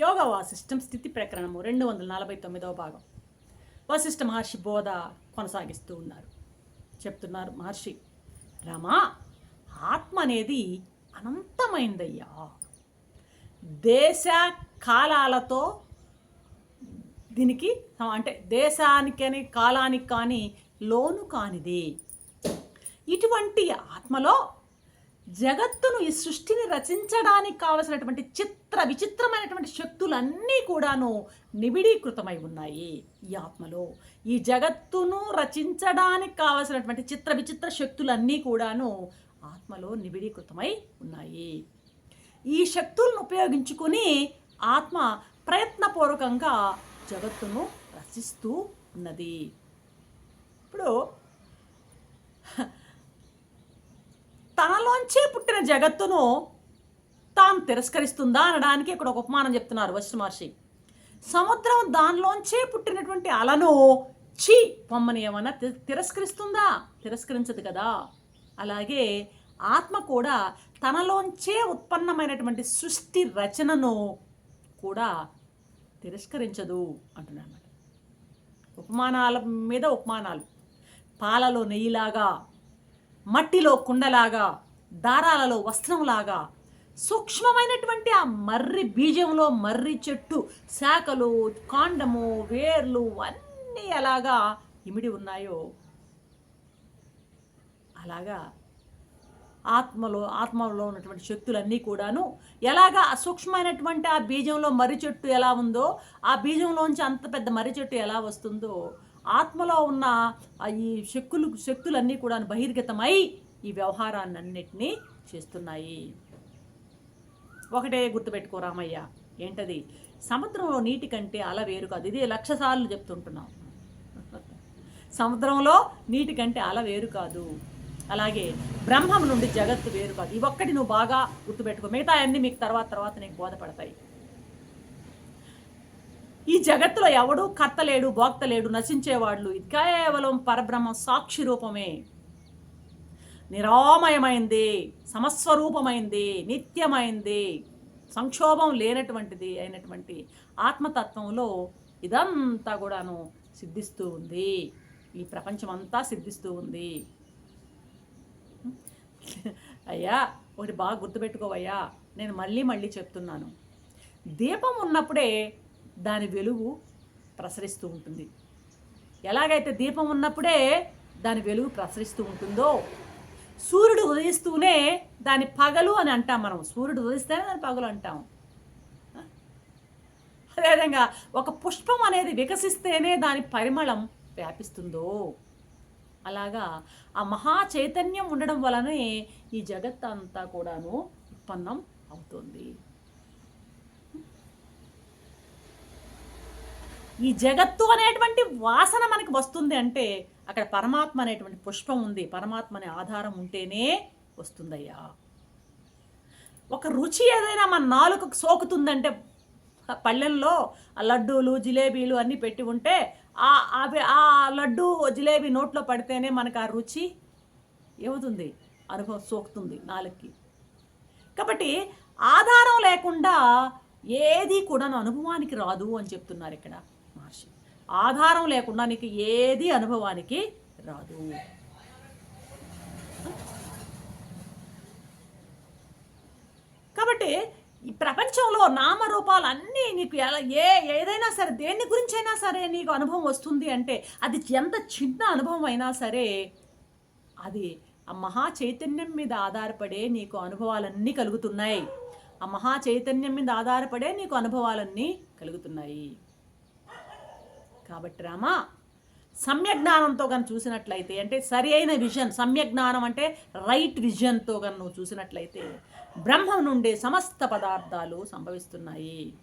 యోగ వాసిష్టం స్థితి ప్రకరణము రెండు వందల నలభై తొమ్మిదవ భాగం. వశిష్ఠ మహర్షి బోధ కొనసాగిస్తూ ఉన్నారు. చెప్తున్నారు మహర్షి రమా ఆత్మ అనేది అనంతమైందయ్యా. దేశ కాలాలతో దీనికి అంటే దేశానికని కాలానికి కానీ లోను కానిది. ఇటువంటి ఆత్మలో జగత్తును ఈ సృష్టిని రచించడానికి కావలసినటువంటి చిత్ర విచిత్రమైనటువంటి శక్తులన్నీ కూడాను నిబిడీకృతమై ఉన్నాయి ఈ ఆత్మలో. ఈ జగత్తును రచించడానికి కావలసినటువంటి చిత్ర విచిత్ర శక్తులన్నీ కూడాను ఆత్మలో నిబిడీకృతమై ఉన్నాయి. ఈ శక్తులను ఉపయోగించుకొని ఆత్మ ప్రయత్నపూర్వకంగా జగత్తును రచిస్తూ ఉన్నది. ఇప్పుడు తనలోంచే పుట్టిన జగత్తును తాను తిరస్కరిస్తుందా అనడానికి ఇక్కడ ఒక ఉపమానం చెప్తున్నారు వశిష్ఠ మహర్షి. సముద్రం దానిలోంచే పుట్టినటువంటి అలను చీ పొమ్మని ఏమన్నా తి- తిరస్కరిస్తుందా? తిరస్కరించదు కదా. అలాగే ఆత్మ కూడా తనలోంచే ఉత్పన్నమైనటువంటి సృష్టి రచనను కూడా తిరస్కరించదు అంటున్నాను అన్నమాట ఉపమానాల మీద ఉపమానాలు. పాలలో నెయ్యిలాగా మట్టిలో కుండలాగా దారాలలో వస్త్రంలాగా సూక్ష్మమైనటువంటి ఆ మర్రి బీజంలో మర్రి చెట్టు శాఖలు కాండము వేర్లు అన్నీ ఎలాగా ఇమిడి ఉన్నాయో అలాగా ఆత్మలో ఆత్మలో ఉన్నటువంటి శక్తులన్నీ కూడాను ఎలాగా సూక్ష్మమైనటువంటి ఆ బీజంలో మర్రి చెట్టు ఎలా ఉందో ఆ బీజంలోంచి అంత పెద్ద మర్రి చెట్టు ఎలా వస్తుందో ఆత్మలో ఉన్న ఈ శక్తులు శక్తులన్నీ కూడా బహిర్గతమై ఈ వ్యవహారాన్నిన్నిటినీ చేస్తున్నాయి. ఒకటే గుర్తుపెట్టుకో రామయ్య ఏంటది? సముద్రంలో నీటి కంటే అల వేరు కాదు. ఇది లక్ష సార్లు చెప్తుంటున్నాం. సముద్రంలో నీటి కంటే అల వేరు కాదు. అలాగే బ్రహ్మం నుండి జగత్తు వేరు కాదు. ఇవొక్కటి నువ్వు బాగా గుర్తుపెట్టుకో. మిగతా అన్నీ మీకు తర్వాత తర్వాత నీకు బోధపడతాయి. ఈ జగత్తులో ఎవడు కర్తలేడు భోక్తలేడు నశించేవాళ్ళు. ఇది కేవలం పరబ్రహ్మ సాక్షి రూపమే. నిరామయమైంది సమస్వరూపమైంది నిత్యమైంది సంక్షోభం లేనటువంటిది అయినటువంటి ఆత్మతత్వంలో ఇదంతా కూడాను సిద్ధిస్తూ ఉంది. ఈ ప్రపంచం అంతా సిద్ధిస్తూ ఉంది. అయ్యా ఒకటి బాగా గుర్తుపెట్టుకోవయ్యా. నేను మళ్ళీ మళ్ళీ చెప్తున్నాను. దీపం ఉన్నప్పుడే దాని వెలుగు ప్రసరిస్తూ ఉంటుంది. ఎలాగైతే దీపం ఉన్నప్పుడే దాని వెలుగు ప్రసరిస్తూ ఉంటుందో సూర్యుడు ఉదయిస్తూనే దాని పగలు అని అంటాం మనం. సూర్యుడు ఉదయిస్తేనే దాని పగలు అంటాం. అదేవిధంగా ఒక పుష్పం అనేది వికసిస్తేనే దాని పరిమళం వ్యాపిస్తుందో అలాగా ఆ మహా చైతన్యం ఉండడం వలనే ఈ జగత్ అంతా కూడాను ఉత్పన్నం అవుతుంది. ఈ జగత్తు అనేటువంటి వాసన మనకి వస్తుంది అంటే అక్కడ పరమాత్మ అనేటువంటి పుష్పం ఉంది. పరమాత్మ అనే ఆధారం ఉంటేనే వస్తుందయ్యా. ఒక రుచి ఏదైనా మన నాలుకకు సోకుతుందంటే పళ్ళెల్లో ఆ లడ్డూలు జిలేబీలు అన్నీ పెట్టి ఉంటే ఆ అవి ఆ లడ్డు జిలేబీ నోట్లో పడితేనే మనకు ఆ రుచి ఏమవుతుంది అనుభవం సోకుతుంది నాలుగుకి కాబట్టి ఆధారం లేకుండా ఏది కూడా అనుభవానికి రాదు అని చెప్తున్నారు ఇక్కడ. ఆధారం లేకుండా నీకు ఏది అనుభవానికి రాదు. కాబట్టి ఈ ప్రపంచంలో నామరూపాలు అన్నీ నీకు ఎలా ఏ ఏదైనా సరే దేని గురించైనా సరే నీకు అనుభవం వస్తుంది అంటే అది ఎంత చిన్న అనుభవం అయినా సరే అది ఆ మహా చైతన్యం మీద ఆధారపడే నీకు అనుభవాలన్నీ కలుగుతున్నాయి. ఆ మహా చైతన్యం మీద ఆధారపడే నీకు అనుభవాలన్నీ కలుగుతున్నాయి. కాబట్టి రామా సమ్యజ్ఞానంతో కానీ చూసినట్లయితే అంటే సరి అయిన విజన్ సమ్యజ్ఞానం అంటే రైట్ విజన్తో కానీ నువ్వు చూసినట్లయితే బ్రహ్మం నుండి సమస్త పదార్థాలు సంభవిస్తున్నాయి.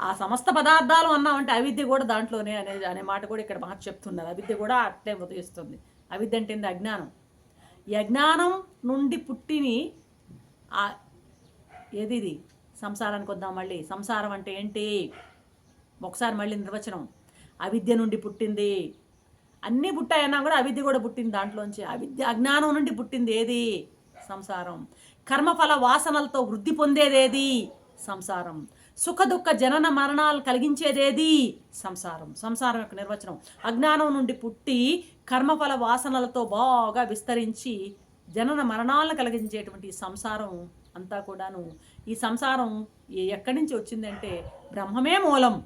ఆ- సమస్త పదార్థాలు అన్నామంటే అవిద్య కూడా దాంట్లోనే అనే అనే మాట కూడా ఇక్కడ మాట చెప్తున్నారు. అవిద్య కూడా అట్లే ఉదయిస్తుంది. అవిద్య అంటే ఏంది? అజ్ఞానం. ఈ అజ్ఞానం నుండి పుట్టిని ఏది ఇది? సంసారానికి వద్దాం మళ్ళీ. సంసారం అంటే ఏంటి? ఒకసారి మళ్ళీ నిర్వచనం. అవిద్య నుండి పుట్టింది. అన్నీ పుట్టాయన్నా కూడా అవిద్య కూడా పుట్టింది దాంట్లోంచి. అవిద్య అజ్ఞానం నుండి పుట్టింది ఏది? సంసారం. కర్మఫల వాసనలతో వృద్ధి పొందేదేది సంసారం. సుఖ దుఃఖ జనన మరణాలు కలిగించేదేది సంసారం. సంసారం యొక్క నిర్వచనం. అజ్ఞానం నుండి పుట్టి కర్మఫల వాసనలతో బాగా విస్తరించి జనన మరణాలను కలిగించేటువంటి సంసారం అంతా కూడాను. ఈ సంసారం ఎక్కడి నుంచి వచ్చిందంటే బ్రహ్మమే మూలం.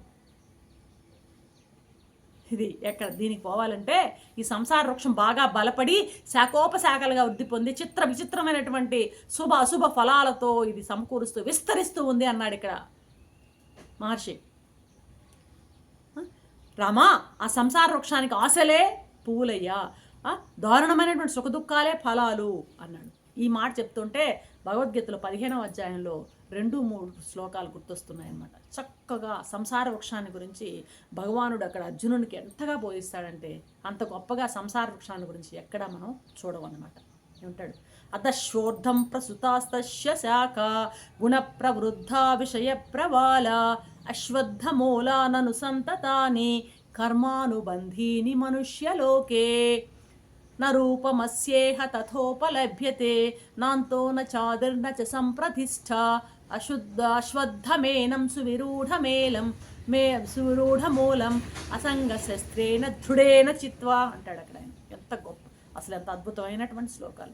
ఇది ఎక్కడ దీనికి పోవాలంటే ఈ సంసార వృక్షం బాగా బలపడి శాఖోపశాఖలుగా వృద్ధి పొంది చిత్ర విచిత్రమైనటువంటి శుభ అశుభ ఫలాలతో ఇది సమకూరుస్తూ విస్తరిస్తూ ఉంది అన్నాడు ఇక్కడ మహర్షి. రామా ఆ సంసార వృక్షానికి ఆశలే పువ్వులయ్యా దారుణమైనటువంటి సుఖదుఖాలే ఫలాలు అన్నాడు. ఈ మాట చెప్తుంటే భగవద్గీతలో పదిహేనవ అధ్యాయంలో రెండు మూడు శ్లోకాలు గుర్తొస్తున్నాయన్నమాట. చక్కగా సంసార వృక్షాన్ని గురించి భగవానుడు అక్కడ అర్జునునికి ఎంతగా బోధిస్తాడంటే అంత గొప్పగా సంసార వృక్షాన్ని గురించి ఎక్కడ మనం చూడవన్నమాట. ఏమంటాడు? అతశ్వోర్ధం ప్రసుతాస్తస్య శాఖ గుణ ప్రవృద్ధ విషయ ప్రవాల అశ్వత్థమూలానను సంతతాని కర్మానుబంధీని మనుష్యలోకే న రూపమస్యేహ తథోపలభ్యతే నాంతో న చాదిర్న చ సంప్రతిష్ట అశుద్ధ అశ్వత్థమేనం సువిరూఢమేలం మే సువిరూఢమూలం అసంగ శస్త్రేణ దృఢేన చిత్వా అంటాడు అక్కడ ఆయన. ఎంత గొప్ప అసలు ఎంత అద్భుతమైనటువంటి శ్లోకాలు.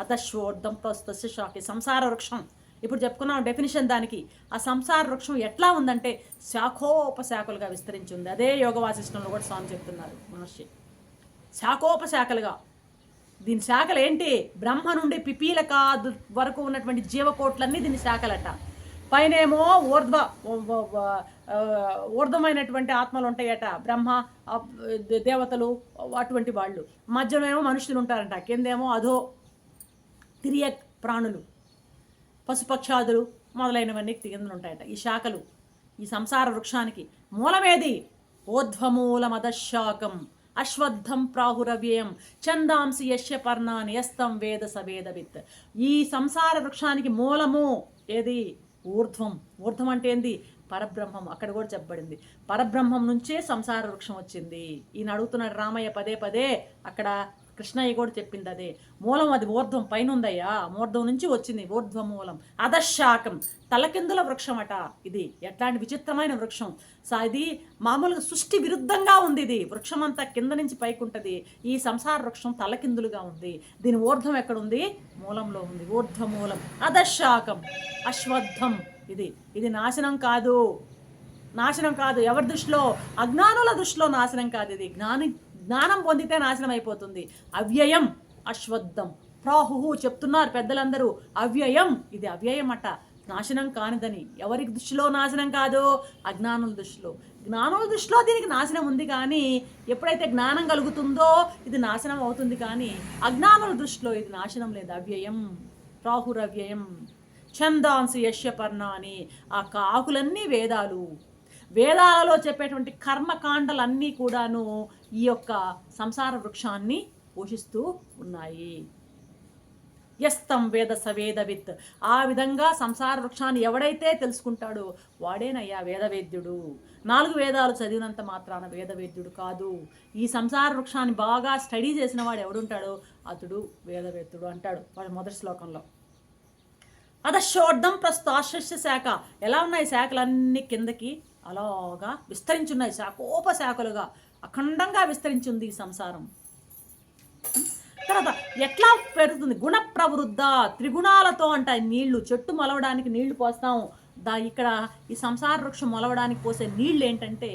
అతశ్వోర్ధం ప్రస్తుత షాకి సంసార వృక్షం. ఇప్పుడు చెప్పుకున్నాం డెఫినిషన్ దానికి. ఆ సంసార వృక్షం ఎట్లా ఉందంటే శాఖోపశాఖలుగా విస్తరించి ఉంది. అదే యోగ వాసిష్టంలో కూడా స్వామి చెప్తున్నారు మహర్షి. శాఖోపశాఖలుగా. దీని శాఖలు ఏంటి బ్రహ్మ నుండి పిపీలక వరకు ఉన్నటువంటి జీవకోట్లన్నీ దీని శాఖలట. పైనేమో ఊర్ధ్వ ఊర్ధమైనటువంటి ఊర్ధ్వమైనటువంటి ఆత్మలు ఉంటాయట బ్రహ్మ దే- దేవతలు అటువంటి వాళ్ళు. మధ్యలో ఏమో మనుషులు ఉంటారంట కిందేమో అధో తిరియ ప్రాణులు. పశుపక్షాదులు మొదలైనవన్నీ కింద ఉంటాయట ఈ శాఖలు ఈ సంసార వృక్షానికి మూలమేది? ఓధ్వమూలమదశాకం అశ్వత్థం ప్రాహురవ్యయం చందాంసి యశ్య పర్ణాని యస్తం వేద సవేదవిత్ ఈ సంసార వృక్షానికి మూలము ఏది? ఊర్ధ్వం. ఊర్ధ్వం అంటే ఏంది? పరబ్రహ్మం. అక్కడ కూడా చెప్పబడింది. పరబ్రహ్మం నుంచే సంసార వృక్షం వచ్చింది. ఈయన అడుగుతున్నాడు రామయ్య పదే పదే అక్కడ కృష్ణయ్య కూడా చెప్పింది అదే. మూలం అది ఊర్ధ్వం పైన ఉందయ్యా మూర్ధ్వం నుంచి వచ్చింది ఊర్ధ్వ మూలం. అధశాకం. తలకిందుల వృక్షం అట ఇది. ఎట్లాంటి విచిత్రమైన వృక్షం. సో ఇది మామూలుగా సృష్టి విరుద్ధంగా ఉంది ఇది. వృక్షం అంతా కింద నుంచి పైకి ఉంటుంది ఈ సంసార వృక్షం తలకిందులుగా ఉంది. దీని ఊర్ధ్వం ఎక్కడుంది? మూలంలో ఉంది. ఊర్ధ్వ మూలం. అధశాకం. అశ్వత్థం ఇది. ఇది నాశనం కాదు. నాశనం కాదు. ఎవరి దృష్టిలో? అజ్ఞానుల దృష్టిలో నాశనం కాదు ఇది. జ్ఞాని జ్ఞానం పొందితే నాశనం అయిపోతుంది. అవ్యయం అశ్వద్ధం ప్రాహు చెప్తున్నారు పెద్దలందరూ. అవ్యయం ఇది అవ్యయం అట నాశనం కానిదని. ఎవరి దృష్టిలో నాశనం కాదు? అజ్ఞానుల దృష్టిలో. జ్ఞానుల దృష్టిలో దీనికి నాశనం ఉంది కానీ ఎప్పుడైతే జ్ఞానం కలుగుతుందో ఇది నాశనం అవుతుంది కానీ అజ్ఞానుల దృష్టిలో ఇది నాశనం లేదు. అవ్యయం ప్రాహురవ్యయం. యశ్యపర్ణ అని ఆ కాకులన్నీ వేదాలు. వేదాలలో చెప్పేటువంటి కర్మకాండలన్నీ కూడాను ఈ యొక్క సంసార వృక్షాన్ని పోషిస్తూ ఉన్నాయి. యస్తం వేద సవేదవిత్ ఆ విధంగా సంసార వృక్షాన్ని ఎవడైతే తెలుసుకుంటాడో వాడేనయ్యా వేదవేద్యుడు. నాలుగు వేదాలు చదివినంత మాత్రాన వేదవేద్యుడు కాదు. ఈ సంసార వృక్షాన్ని బాగా స్టడీ చేసిన వాడు ఎవడుంటాడో అతడు వేదవేద్యుడు అంటాడు వాడు మొదటి శ్లోకంలో. అదశోర్ధం ప్రస్తుతాశ్రస్య శాఖ. ఎలా ఉన్నాయి శాఖలన్నీ కిందకి? అలాగా విస్తరించున్నాయి శాఖోప శాఖలుగా. అఖండంగా విస్తరించింది ఈ సంసారం. తర్వాత ఎట్లా పెరుగుతుంది? గుణ ప్రవృద్ధ. త్రిగుణాలతో అంటాయి నీళ్ళు. చెట్టు మొలవడానికి నీళ్ళు పోస్తాం. దా ఇక్కడ ఈ సంసార వృక్షం మొలవడానికి పోసే నీళ్ళు ఏంటంటే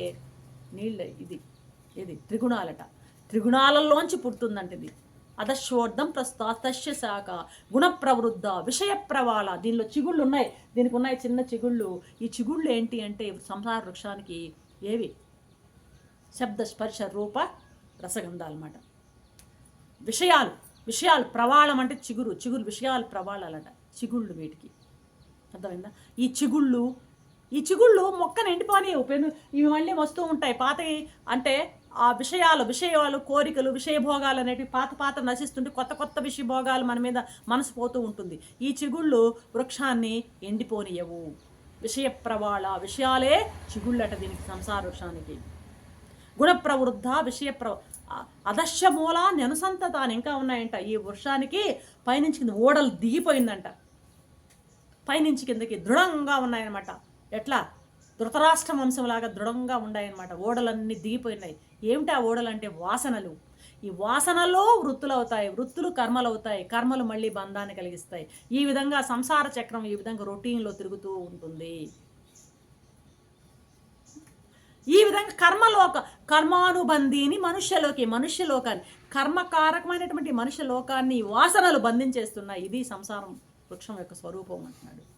నీళ్ళు ఇది ఇది త్రిగుణాలట. త్రిగుణాలలోంచి పుడుతుందంట ఇది. అధశ్వోర్ధం ప్రస్తుతస్య శాఖ గుణప్రవృద్ధ విషయ ప్రవాళ దీనిలో చిగుళ్ళు ఉన్నాయి. దీనికి ఉన్నాయి చిన్న చిగుళ్ళు. ఈ చిగుళ్ళు ఏంటి అంటే సంసార వృక్షానికి ఏవి? శబ్ద స్పర్శ రూప రసగంధాలు అన్నమాట. విషయాలు విషయాలు ప్రవాళం అంటే చిగురు చిగురు విషయాలు ప్రవాళాలట. చిగుళ్ళు వీటికి. అర్థమైందా? ఈ చిగుళ్ళు ఈ చిగుళ్ళు మొక్కను ఎండిపోనివ్వు పెను ఇవి మళ్ళీ వస్తూ ఉంటాయి. పాతవి అంటే ఆ విషయాలు విషయాలు కోరికలు విషయభోగాలు అనేవి పాత పాత నశిస్తుంటే కొత్త కొత్త విషయభోగాలు మన మీద మనసు పోతూ ఉంటుంది. ఈ చిగుళ్ళు వృక్షాన్ని ఎండిపోనియవు. విషయ ప్రవాళ విషయాలే చిగుళ్ళట దీనికి సంసార వృక్షానికి. గుణప్రవృద్ధ విషయ ప్ర అదశ్య మూల నెనుసంతత అని ఇంకా ఉన్నాయంట. ఈ వృక్షానికి పైనుంచి కింద ఓడలు దిగిపోయిందంట. పైనుంచి కిందకి దృఢంగా ఉన్నాయన్నమాట. ఎట్లా? ధృతరాష్ట్ర వంశంలాగా దృఢంగా ఉన్నాయన్నమాట ఓడలన్నీ దిగిపోయినాయి. ఏమిటి ఆ ఓడలంటే వాసనలు. ఈ వాసనలో వృత్తులు అవుతాయి వృత్తులు కర్మలు అవుతాయి కర్మలు మళ్ళీ బంధాన్ని కలిగిస్తాయి. ఈ విధంగా సంసార చక్రం ఈ విధంగా రొటీన్లో తిరుగుతూ ఉంటుంది. ఈ విధంగా కర్మలోక కర్మానుబంధిని మనుష్యలోకి మనుష్యలోకాన్ని కర్మకారకమైనటువంటి మనుష్య లోకాన్ని వాసనలు బంధించేస్తున్నాయి. ఇది సంసారం వృక్షం యొక్క స్వరూపం అంటున్నాడు.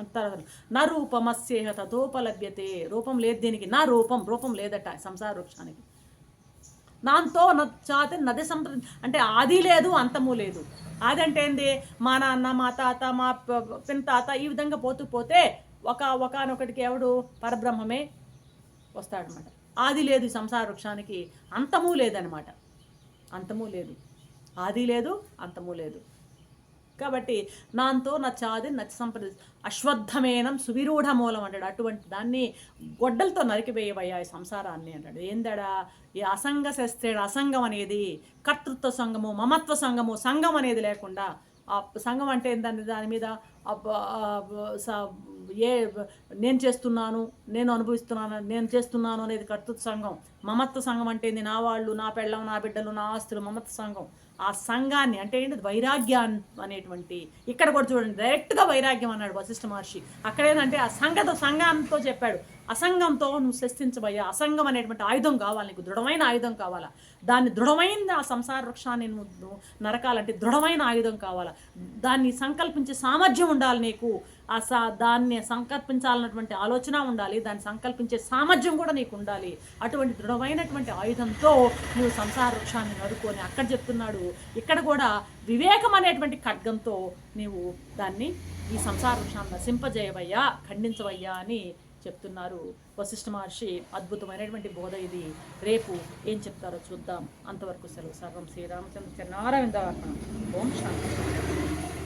అంటారు నా రూపమస్యేహ తథోపలభ్యతే రూపం లేదు దీనికి. నా రూపం. రూపం లేదట సంసార వృక్షానికి. నాంతో చాతే నది సంప్ర అంటే ఆది లేదు అంతము లేదు. ఆది అంటే ఏంది? మా నాన్న మా తాత మా పిన్ తాత ఈ విధంగా పోతూ పోతే ఒక ఒకనొకటికి ఎవడు? పరబ్రహ్మమే వస్తాడనమాట ఆది లేదు సంసార వృక్షానికి. అంతము లేదనమాట అంతము లేదు. ఆది లేదు అంతము లేదు. కాబట్టి నాంతో నచ్చాది నచ్చ సంప్రద అశ్వత్థమేనం సువిరూఢ మూలం అంటాడు. అటువంటి దాన్ని గొడ్డలతో నరికివేయవయ్యా ఈ సంసారాన్ని అంటాడు. ఏందడా? ఈ అసంగ శస్త్రేణ అసంగం అనేది కర్తృత్వ సంఘము మమత్వ సంఘము సంఘం అనేది లేకుండా ఆ సంఘం అంటే ఏంటంటే దాని మీద? ఏ నేను చేస్తున్నాను నేను అనుభవిస్తున్నాను నేను చేస్తున్నాను అనేది కర్తృత్వ సంఘం. మమత్వ సంఘం అంటే ఏంది? నా వాళ్ళు నా పెళ్ళం నా బిడ్డలు నా ఆస్తులు మమత్వ సంఘం. ఆ సంఘాన్ని అంటే ఏంటి వైరాగ్యాన్ అనేటువంటి ఇక్కడ కూడా చూడండి డైరెక్ట్గా వైరాగ్యం అన్నాడు వశిష్ఠ మహర్షి. అక్కడేంటంటే ఆ సంఘతో సంఘంతో చెప్పాడు అసంగంతో నువ్వు శస్తించబోయా అసంగం అనేటువంటి ఆయుధం కావాలి నీకు దృఢమైన ఆయుధం కావాలా? దాన్ని దృఢమైన ఆ సంసార వృక్షాన్ని నువ్వు నువ్వు నరకాలంటే దృఢమైన ఆయుధం కావాలా? దాన్ని సంకల్పించే సామర్థ్యం ఉండాలి నీకు ఆ సా దాన్ని సంకల్పించాలన్నటువంటి ఆలోచన ఉండాలి. దాన్ని సంకల్పించే సామర్థ్యం కూడా నీకు ఉండాలి. అటువంటి దృఢమైనటువంటి ఆయుధంతో నువ్వు సంసార వృక్షాన్ని నడుకొని అక్కడ చెప్తున్నాడు. ఇక్కడ కూడా వివేకం అనేటువంటి ఖడ్గంతో నీవు దాన్ని ఈ సంసార వృక్షాన్ని నశింపజేయవయ్యా ఖండించవయ్యా అని చెప్తున్నారు వశిష్ఠ మహర్షి. అద్భుతమైనటువంటి బోధ ఇది. రేపు ఏం చెప్తారో చూద్దాం. అంతవరకు సెలవు. సర్వం శ్రీరామచంద్ర నారాయణ ఓం శాంతి.